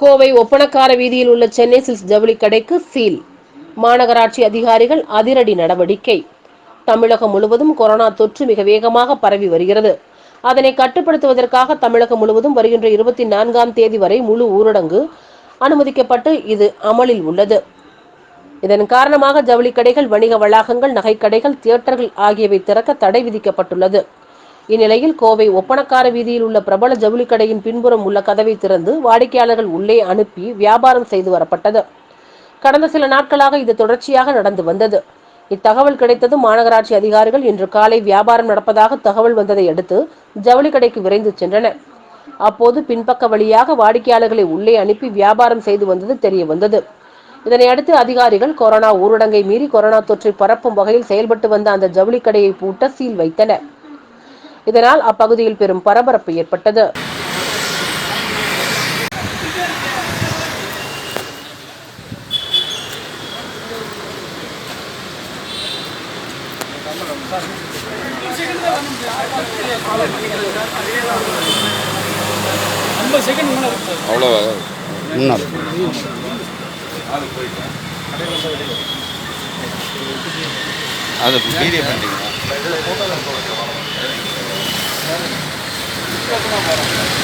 கோவை ஒப்பனக்கார வீதியில் உள்ள சென்னை சில்க்ஸ் ஜவுளி கடைக்கு சீல். மாநகராட்சி அதிகாரிகள் அதிரடி நடவடிக்கை. தமிழகம் முழுவதும் கொரோனா தொற்று மிக வேகமாக பரவி வருகிறது. அதனை கட்டுப்படுத்துவதற்காக தமிழகம் முழுவதும் வருகின்ற இருபத்தி நான்காம் தேதி வரை முழு ஊரடங்கு அனுமதிக்கப்பட்டு இது அமலில் உள்ளது. இதன் காரணமாக ஜவுளி கடைகள் வணிக வளாகங்கள் நகைக்கடைகள் தியேட்டர்கள் ஆகியவை திறக்க தடை விதிக்கப்பட்டுள்ளது. இந்நிலையில் கோவை ஒப்பனக்கார வீதியில் உள்ள பிரபல ஜவுளி கடையின் பின்புறம் உள்ள கதவை திறந்து வாடிக்கையாளர்கள் உள்ளே அனுப்பி வியாபாரம் செய்து வரப்பட்டது. கடந்த சில நாட்களாக இது தொடர்ச்சியாக நடந்து வந்தது. இத்தகவல் கிடைத்ததும் மாநகராட்சி அதிகாரிகள் இன்று காலை வியாபாரம் நடப்பதாக தகவல் வந்ததை அடுத்து ஜவுளி கடைக்கு விரைந்து சென்றனர். அப்போது பின்பக்க வழியாக வாடிக்கையாளர்களை உள்ளே அனுப்பி வியாபாரம் செய்து வந்தது தெரிய வந்தது இதனை அடுத்து அதிகாரிகள் கொரோனா ஊரடங்கை மீறி கொரோனா தொற்றை பரப்பும் வகையில் செயல்பட்டு வந்த அந்த ஜவுளி கடையை பூட்ட சீல் வைத்தனர். இதனால் அப்பகுதியில் பெரும் பரபரப்பு ஏற்பட்டது. அவ்வளோவா முன்னாள் அது வீடியோ agora.